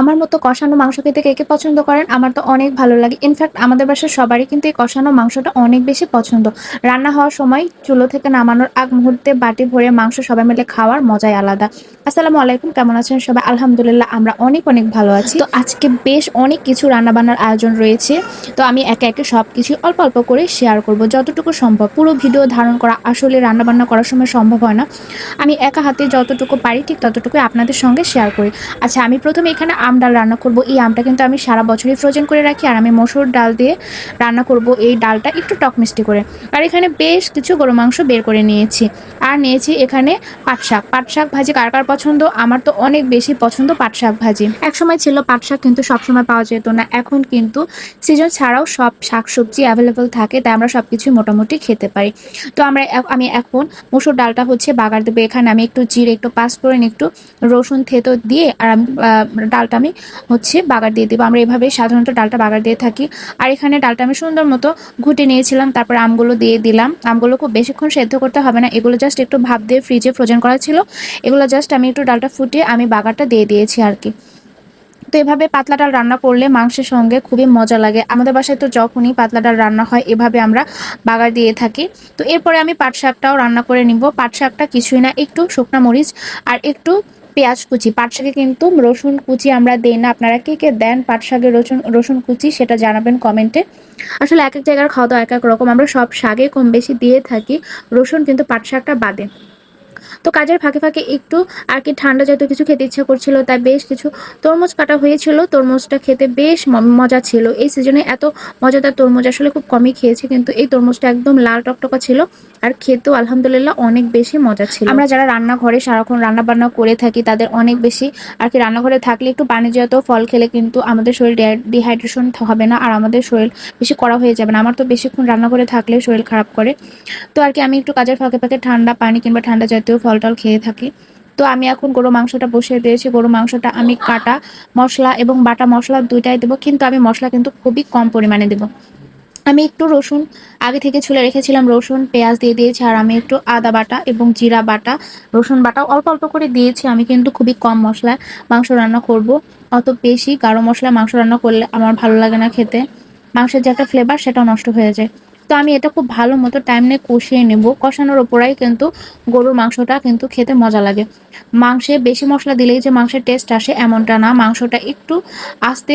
আমার মতো কষানো মাংস খেতে কে কে পছন্দ করেন? আমার তো অনেক ভালো লাগে। ইনফ্যাক্ট আমাদের বাসার সবারই কিন্তু এই কষানো মাংসটা অনেক বেশি পছন্দ। রান্না হওয়ার সময় চুলো থেকে নামানোর আগ মুহূর্তে বাটি ভরে মাংস সবাই মিলে খাওয়ার মজাই আলাদা। আসসালামু আলাইকুম, কেমন আছেন সবাই? আলহামদুলিল্লাহ, আমরা অনেক অনেক ভালো আছি। তো আজকে বেশ অনেক কিছু রান্না বান্নার আয়োজন রয়েছে। তো আমি একে একে সব কিছু অল্প অল্প করে শেয়ার করব। যতটুকু সম্ভব। পুরো ভিডিও ধারণ করা, আসলে রান্না বান্না করার সময় সম্ভব হয় না। আমি একা হাতে যতটুকু পারি, ঠিক ততটুকু আপনাদের সঙ্গে শেয়ার করি। আচ্ছা আমি প্রথমে এখানে আম ডাল রান্না করব। এই আমটা কিন্তু আমি সারা বছরই ফ্রোজেন করে রাখি আর আমি মসুর ডাল দিয়ে রান্না করব এই ডালটা একটু টক মিষ্টি করে। আর এখানে বেশ কিছু গরু মাংস বের করে নিয়েছি। আর নিয়েছি এখানে পাট শাক। পাট শাক ভাজি কার কার পছন্দ? আমার তো অনেক বেশি পছন্দ পাট শাক ভাজি। একসময় ছিল পাট শাক কিন্তু সবসময় পাওয়া যেত না। এখন কিন্তু সিজন ছাড়াও সব শাক সবজি অ্যাভেলেবেল থাকে, তাই আমরা সব কিছুই মোটামুটি খেতে পারি। তো আমরা আমি এখন মসুর ডালটা হচ্ছে বাগার দেবো। এখানে আমি একটু জিরে, একটু পাঁচফোড়ন, একটু রসুন থেতো দিয়ে আর আমি ডালটা আমি হচ্ছে বাগার দিয়ে দেবো। আমরা এভাবে সাধারণত ডালটা বাগার দিয়ে থাকি। আর এখানে ডালটা আমি সুন্দর মতো ঘুটে নিয়েছিলাম, তারপর আমগুলো দিয়ে দিলাম। আমগুলো খুব বেশিক্ষণ সেদ্ধ করতে হবে না। এগুলো জাস্ট একটু ভাপ দিয়ে ফ্রিজে ফ্রোজেন করা ছিল। এগুলো জাস্ট আমি একটু ডালটা ফুটিয়ে আমি বাগারটা দিয়ে দিয়েছি আর কি। তো এভাবে পাতলা ডাল রান্না করলে মাংসের সঙ্গে খুবই মজা লাগে। আমাদের বাসায় তো যখনই পাতলা ডাল রান্না হয়, এভাবে আমরা বাগার দিয়ে থাকি। তো এরপরে আমি পাট শাকটাও রান্না করে নিব। পাট শাকটা কিছুই না, একটু শুকনা মরিচ আর একটু পেঁয়াজ কুচি, পাট শাকে কিন্তু রসুন কুচি আমরা দেই না। আপনারা কে কে দেন পাট শাকে রসুন রসুন কুচি সেটা জানাবেন কমেন্টে। আসলে এক এক জায়গার খাওয়া দাওয়া এক এক রকম, আমরা সব শাকে কম বেশি দিয়ে থাকি, রসুন কিন্তু পাট শাকটা বাদে। তো কাজের ফাঁকে ফাঁকে একটু আর কি ঠান্ডা জাতীয় কিছু খেতে ইচ্ছা করছিল তাই বেশ কিছু তরমুজ কাটা হয়েছিল। তরমুজটা খেতে বেশ মজা ছিল। এই সিজনে এত মজাদার তরমুজ আসলে খুব কমই খেয়েছি, কিন্তু এই তরমুজটা একদম লাল টকটকা ছিল আর খেতেও আলহামদুলিল্লাহ অনেক বেশি মজা ছিল। আমরা যারা রান্নাঘরে সারাক্ষণ রান্না বান্না করে থাকি, তাদের অনেক বেশি আর কি রান্নাঘরে থাকলে একটু পানি জাতীয় ফল খেলে কিন্তু আমাদের শরীর ডিহাইড্রেশন হবে না আর আমাদের শরীর বেশি করা হয়ে যাবে না। আমার তো বেশিক্ষণ রান্নাঘরে থাকলে শরীর খারাপ করে। তো আর কি আমি একটু কাজের ফাঁকে ফাঁকে ঠান্ডা পানি কিংবা ঠান্ডা জাতীয় টল খেয়ে থাকি। তো আমি এখন গরু মাংসটা বসিয়ে দিয়েছি। গরু মাংসটা আমি কাটা, মশলা এবং বাটা মশলা দুইটাই দেবো। কিন্তু আমি মশলা কিন্তু খুবই কম পরিমাণে দেবো। আমি একটু রসুন আগে থেকে ছুলে রেখেছিলাম। রসুন, পেঁয়াজ দিয়ে দিয়েছি আর আমি একটু আদা বাটা এবং জিরা বাটা, রসুন বাটা অল্প অল্প করে দিয়েছি। আমি কিন্তু খুবই কম মশলায় মাংস রান্না করব। অত বেশি গাঢ় মশলা মাংস রান্না করলে আমার ভালো লাগে না খেতে। মাংসের যে একটা ফ্লেভার সেটাও নষ্ট হয়ে যায়। তো আমি এটা খুব ভালো মতো টাইম নিয়ে কষিয়ে নেব। কষানোর ওপরেই কিন্তু গরুর মাংসটা কিন্তু খেতে মজা লাগে। মাংসে বেশি মশলা দিলেই যে মাংসের টেস্ট আসে এমনটা না। মাংসটা একটু আস্তে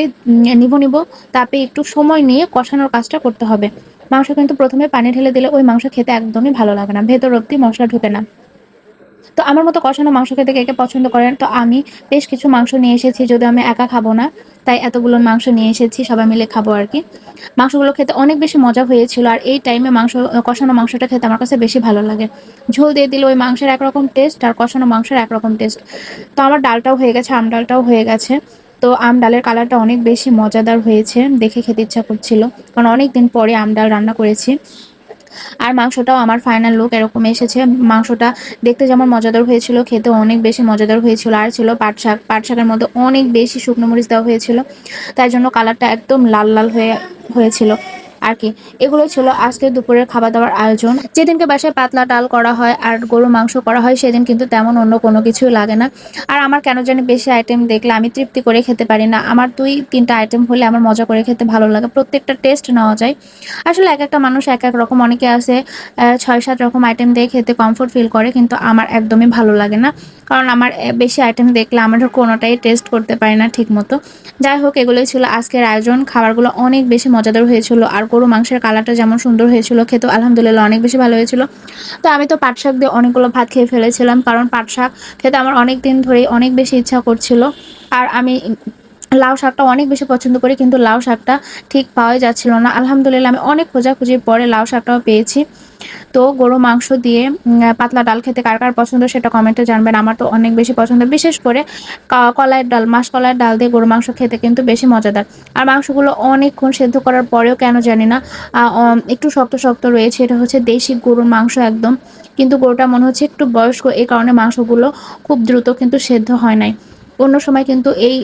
নিব নিব তাপে একটু সময় নিয়ে কষানোর কাজটা করতে হবে। মাংস কিন্তু প্রথমে পানি ঢেলে দিলে ওই মাংস খেতে একদমই ভালো লাগে না। ভেতর অব্দি মশলা ঢুকে না। তো আমার মতো কষানো মাংস খেতে কে কে পছন্দ করেন? তো আমি বেশ কিছু মাংস নিয়ে এসেছি, যদিও আমি একা খাব না, তাই এতগুলো মাংস নিয়ে এসেছি, সবাই মিলে খাব আর কি। মাংসগুলো খেতে অনেক বেশি মজা হয়েছিল, আর এই টাইমে মাংস, কষানো মাংসটা খেতে আমার কাছে বেশি ভালো লাগে। ঝোল দিয়ে দিলে, ওই মাংসের একরকম টেস্ট আর কষানো মাংসের একরকম টেস্ট তো আমার ডালটাও হয়ে গেছে, আম ডালটাও হয়ে গেছে। তো আম ডালের কালারটা অনেক বেশি মজাদার হয়েছে, দেখে খেতে ইচ্ছা করছিল। কারণ অনেক দিন পরে আম ডাল রান্না করেছি। আর মাংসটাও আমার ফাইনাল লুক এরকম এসেছে। মাংসটা দেখতে যেমন মজাদার হয়েছিল খেতে অনেক বেশি মজাদার হয়েছিল। আর ছিল পাট শাক। পাট শাকের মধ্যে অনেক বেশি শুকনো মরিচ দেওয়া হয়েছিল। তাই জন্য কালারটা একদম লাল লাল হয়ে, হয়েছিল। আর কি। এগুলো ছিল আজকে দুপুরের খাবার দাবার আয়োজন। যেদিনকে বাসায় পাতলা ডাল করা হয় আর গরু মাংস করা হয়, সেদিন কিন্তু তেমন অন্য কোনো কিছুই লাগে না। আর আমার কেন জানি বেশি আইটেম দেখলে আমি তৃপ্তি করে খেতে পারি না। আমার দুই, তিনটা আইটেম হলে আমার মজা করে খেতে ভালো লাগে। প্রত্যেকটা টেস্ট নেওয়া যায়। আসলে এক একটা মানুষ এক এক রকম, অনেকে আছে ছয়, সাত রকম আইটেম দিয়ে খেতে কমফোর্ট ফিল করে, কিন্তু আমার একদমই ভালো লাগে না। কারণ আমার বেশি আইটেম দেখলে আমার কোনোটাই টেস্ট করতে পারি না ঠিক মতো যাই হোক, এগুলোই ছিল আজকের আয়োজন। খাবারগুলো অনেক বেশি মজাদার হয়েছিল। আর গরু মাংসের কালারটা যেমন সুন্দর হয়েছিল খেতে আলহামদুলিল্লাহ অনেক বেশি ভালো হয়েছিল। তো আমি তো পাট শাক দিয়ে অনেকগুলো ভাত খেয়ে ফেলেছিলাম, কারণ পাট শাক খেতে আমার অনেক দিন ধরেই অনেক বেশি ইচ্ছা করছিল। আর আমি লাউ শাকটা অনেক বেশি পছন্দ করি, কিন্তু লাউ শাকটা ঠিক পাওয়া যাচ্ছিল না। আলহামদুলিল্লাহ আমি অনেক খোঁজাখুঁজির পরে লাউ শাকটাও পেয়েছি। তো গরু মাংস দিয়ে পাতলা ডাল খেতে কার কার পছন্দ সেটা কমেন্টে জানবেন। আমার তো অনেক বেশি পছন্দ, বিশেষ করে কলাইয়ের ডাল। মাস কলাইয়ের ডাল দিয়ে গরু মাংস খেতে কিন্তু বেশি মজাদার। আর মাংসগুলো অনেকক্ষণ সেদ্ধ করার পরেও কেন জানি না একটু শক্ত শক্ত রয়েছে। এটা হচ্ছে দেশি গরুর মাংস একদম। কিন্তু গরুটা মনে হচ্ছে একটু বয়স্ক, এই কারণে মাংসগুলো খুব দ্রুত কিন্তু সেদ্ধ হয় নাই। অন্য সময় কিন্তু এই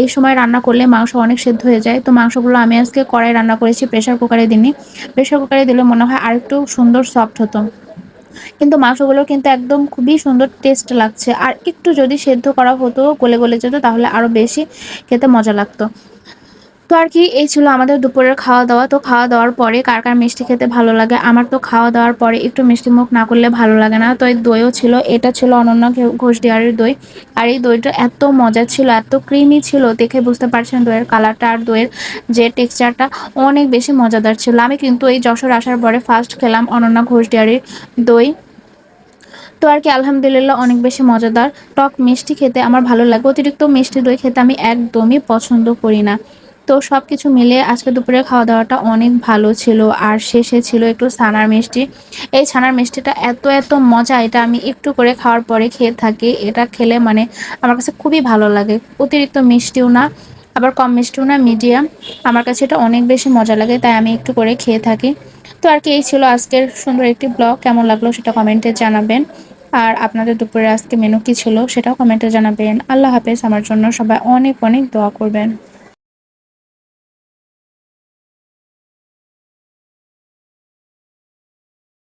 এই সময় রান্না করলে মাংস অনেক সেদ্ধ হয়ে যায়। তো মাংসগুলো আমি আজকে কড়াই রান্না করেছি প্রেশার কুকারে দিনই প্রেশার কুকারে দিলে মনে হয় আরেকটু সুন্দর সফট হতো। কিন্তু মাংসগুলো কিন্তু একদম খুবই সুন্দর টেস্ট লাগছে। আর একটু যদি সেদ্ধ করা হতো, গলে গলে যেত, তাহলে আরও বেশি খেতে মজা লাগতো। তো আর কি, এই ছিল আমাদের দুপুরের খাওয়া দাওয়া তো খাওয়া দাওয়ার পরে কার কার মিষ্টি খেতে ভালো লাগে? আমার তো খাওয়া দাওয়ার পরে একটু মিষ্টি মুখ না করলে ভালো লাগে না। তো এই দইও ছিল, এটা ছিল অনন্য ঘোষ ডিয়ারের দই। আর এই দইটা এত মজা ছিল, এত ক্রিমি ছিল, দেখে বুঝতে পারছেন দইয়ের কালারটা আর দইয়ের যে টেক্সচারটা অনেক বেশি মজাদার ছিল। আমি কিন্তু এই যশোর আসার পরে ফার্স্ট খেলাম অনন্য ঘোষ ডিয়ারির দই। তো আর কি, আলহামদুলিল্লাহ অনেক বেশি মজাদার। টক মিষ্টি খেতে আমার ভালো লাগে। অতিরিক্ত মিষ্টি দই খেতে আমি একদমই পছন্দ করি না। তো সব কিছু মিলিয়ে আজকে দুপুরে খাওয়া দাওয়াটা অনেক ভালো ছিল আর শেষে ছিল একটু ছানার মিষ্টি। এই ছানার মিষ্টিটা এত এত মজা, এটা আমি একটু করে খাওয়ার পরে খেয়ে থাকি। এটা খেলে মানে আমার কাছে খুবই ভালো লাগে। অতিরিক্ত মিষ্টিও না, আবার কম মিষ্টিও না, মিডিয়াম। আমার কাছে এটা অনেক বেশি মজা লাগে, তাই আমি একটু করে খেয়ে থাকি। তো আর কি, এই ছিল আজকের সুন্দর একটি ব্লগ। কেমন লাগল সেটা কমেন্টে জানাবেন। আর আপনাদের দুপুরে আজকে মেনু কি ছিল সেটাও কমেন্টে জানাবেন। আল্লাহ হাফেজ, আমার জন্য সবাই অনেক অনেক দোয়া করবেন।